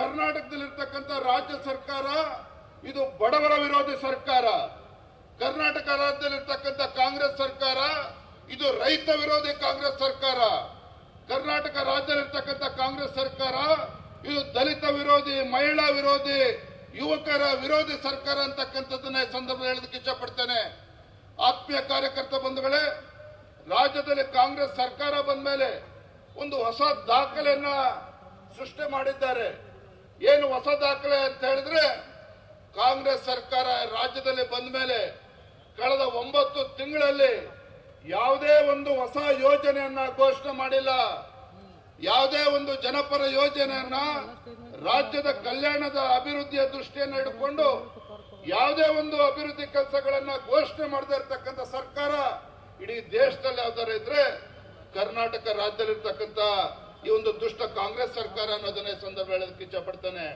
ಕರ್ನಾಟಕದಲ್ಲಿರ್ತಕ್ಕಂಥ ರಾಜ್ಯ ಸರ್ಕಾರ, ಇದು ಬಡವರ ವಿರೋಧಿ ಸರ್ಕಾರ. ಕರ್ನಾಟಕ ರಾಜ್ಯದಲ್ಲಿರ್ತಕ್ಕಂಥ ಕಾಂಗ್ರೆಸ್ ಸರ್ಕಾರ, ಇದು ರೈತ ವಿರೋಧಿ ಕಾಂಗ್ರೆಸ್ ಸರ್ಕಾರ. ಕರ್ನಾಟಕ ರಾಜ್ಯದಲ್ಲಿರ್ತಕ್ಕಂಥ ಕಾಂಗ್ರೆಸ್ ಸರ್ಕಾರ, ಇದು ದಲಿತ ವಿರೋಧಿ, ಮಹಿಳಾ ವಿರೋಧಿ, ಯುವಕರ ವಿರೋಧಿ ಸರ್ಕಾರ ಅಂತಕ್ಕಂಥದ್ದನ್ನ ಈ ಸಂದರ್ಭದಲ್ಲಿ ಹೇಳೋದಕ್ಕೆ ಇಷ್ಟಪಡ್ತೇನೆ ಆತ್ಮೀಯ ಕಾರ್ಯಕರ್ತ ಬಂಧುಗಳೇ, ರಾಜ್ಯದಲ್ಲಿ ಕಾಂಗ್ರೆಸ್ ಸರ್ಕಾರ ಬಂದ ಮೇಲೆ ಒಂದು ಹೊಸ ದಾಖಲೆಯನ್ನ ಸೃಷ್ಟಿ ಮಾಡಿದ್ದಾರೆ. ಏನು ಹೊಸ ದಾಖಲೆ ಅಂತ ಹೇಳಿದ್ರೆ ಕಾಂಗ್ರೆಸ್ ಸರ್ಕಾರ ರಾಜ್ಯದಲ್ಲಿ ಬಂದ ಮೇಲೆ ಕಳೆದ ಒಂಬತ್ತು ತಿಂಗಳಲ್ಲಿ ಯಾವುದೇ ಒಂದು ಹೊಸ ಯೋಜನೆಯನ್ನ ಘೋಷಣೆ ಮಾಡಿಲ್ಲ. ಯಾವುದೇ ಒಂದು ಜನಪರ ಯೋಜನೆಯನ್ನ ರಾಜ್ಯದ ಕಲ್ಯಾಣದ ಅಭಿವೃದ್ಧಿಯ ದೃಷ್ಟಿಯನ್ನು ಇಟ್ಟುಕೊಂಡು ಯಾವುದೇ ಒಂದು ಅಭಿವೃದ್ಧಿ ಕೆಲಸಗಳನ್ನ ಘೋಷಣೆ ಮಾಡದೇ ಇರತಕ್ಕಂಥ ಸರ್ಕಾರ ಇಡೀ ದೇಶದಲ್ಲಿ ಯಾವ್ದಾರ ಇದ್ರೆ ಕರ್ನಾಟಕ ರಾಜ್ಯದಲ್ಲಿರ್ತಕ್ಕಂಥ ಈ ಒಂದು ದುಷ್ಟ ಕಾಂಗ್ರೆಸ್ ಸರ್ಕಾರ ಅನ್ನೋದನ್ನೇ ಸಂದರ್ಭ ಹೇಳೋದಕ್ಕೆ ಇಚ್ಛಪಡ್ತಾನೆ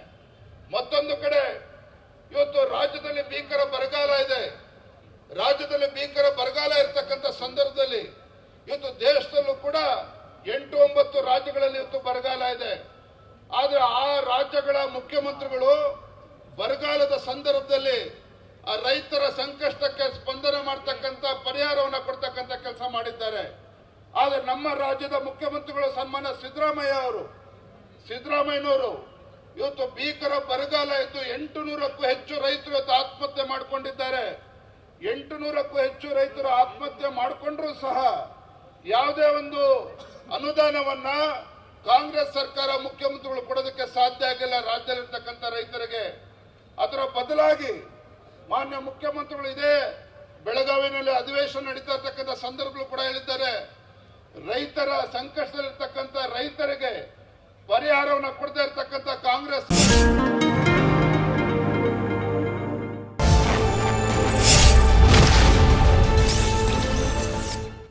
ಮತ್ತೊಂದು ಕಡೆ, ಇವತ್ತು ರಾಜ್ಯದಲ್ಲಿ ಭೀಕರ ಬರಗಾಲ ಇದೆ. ರಾಜ್ಯದಲ್ಲಿ ಭೀಕರ ಬರಗಾಲ ಇರತಕ್ಕಂಥ ಸಂದರ್ಭದಲ್ಲಿ ಇವತ್ತು ದೇಶದಲ್ಲೂ ಕೂಡ ಎಂಟು ಒಂಬತ್ತು ರಾಜ್ಯಗಳಲ್ಲಿ ಇವತ್ತು ಬರಗಾಲ ಇದೆ. ಆದ್ರೆ ಆ ರಾಜ್ಯಗಳ ಮುಖ್ಯಮಂತ್ರಿಗಳು ಬರಗಾಲದ ಸಂದರ್ಭದಲ್ಲಿ ಆ ರೈತರ ಸಂಕಷ್ಟಕ್ಕೆ ಆದ್ರೆ ನಮ್ಮ ರಾಜ್ಯದ ಮುಖ್ಯಮಂತ್ರಿಗಳ ಸನ್ಮಾನ ಸಿದ್ದರಾಮಯ್ಯ ಅವರು, ಸಿದ್ದರಾಮಯ್ಯನವರು ಇವತ್ತು ಭೀಕರ ಬರಗಾಲ ಇದ್ದು ಎಂಟು ನೂರಕ್ಕೂ ಹೆಚ್ಚು ರೈತರು ಇವತ್ತು ಆತ್ಮಹತ್ಯೆ ಮಾಡಿಕೊಂಡಿದ್ದಾರೆ. ಎಂಟು ನೂರಕ್ಕೂ ಹೆಚ್ಚು ರೈತರು ಆತ್ಮಹತ್ಯೆ ಮಾಡಿಕೊಂಡ್ರು ಸಹ ಯಾವುದೇ ಒಂದು ಅನುದಾನವನ್ನ ಕಾಂಗ್ರೆಸ್ ಸರ್ಕಾರ ಮುಖ್ಯಮಂತ್ರಿಗಳು ಕೊಡೋದಕ್ಕೆ ಸಾಧ್ಯ ಆಗಿಲ್ಲ. ರಾಜ್ಯದಲ್ಲಿರ್ತಕ್ಕಂಥ ರೈತರಿಗೆ ಅದರ ಬದಲಾಗಿ ಮಾನ್ಯ ಮುಖ್ಯಮಂತ್ರಿಗಳು ಇದೇ ಬೆಳಗಾವಿನಲ್ಲಿ ಅಧಿವೇಶನ ನಡೀತಾ ಇರ್ತಕ್ಕಂಥ ಸಂದರ್ಭಗಳು ಕೂಡ ಹೇಳಿದ್ದಾರೆ. ರೈತರ ಸಂಕಷ್ಟದಲ್ಲಿರ್ತಕ್ಕಂಥ ರೈತ